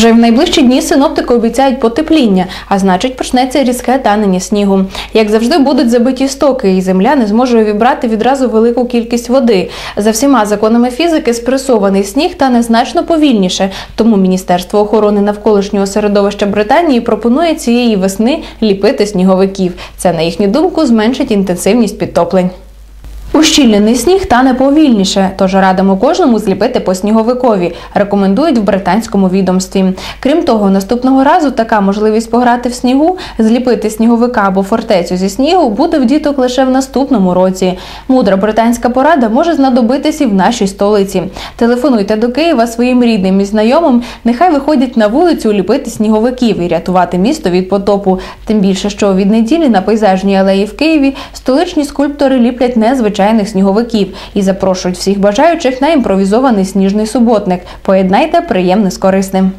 Вже в найближчі дні синоптики обіцяють потепління, а значить почнеться різке танення снігу. Як завжди, будуть забиті стоки, і земля не зможе увібрати відразу велику кількість води. За всіма законами фізики спресований сніг тане значно повільніше. Тому Міністерство охорони навколишнього середовища Британії пропонує цієї весни ліпити сніговиків. Це, на їхню думку, зменшить інтенсивність підтоплень. Ущільнений сніг тане повільніше, тож радимо кожному зліпити по сніговикові, рекомендують в британському відомстві. Крім того, наступного разу така можливість пограти в снігу, зліпити сніговика або фортецю зі снігу буде в діток лише в наступному році. Мудра британська порада може знадобитись і в нашій столиці. Телефонуйте до Києва своїм рідним і знайомим, нехай виходять на вулицю ліпити сніговиків і рятувати місто від потопу. Тим більше, що від неділі на пейзажній алеї в Києві столичні скульптори ліплять незвичайних сніговиків і запрошують всіх бажаючих на імпровізований сніжний суботник. Поєднайте приємне з корисним.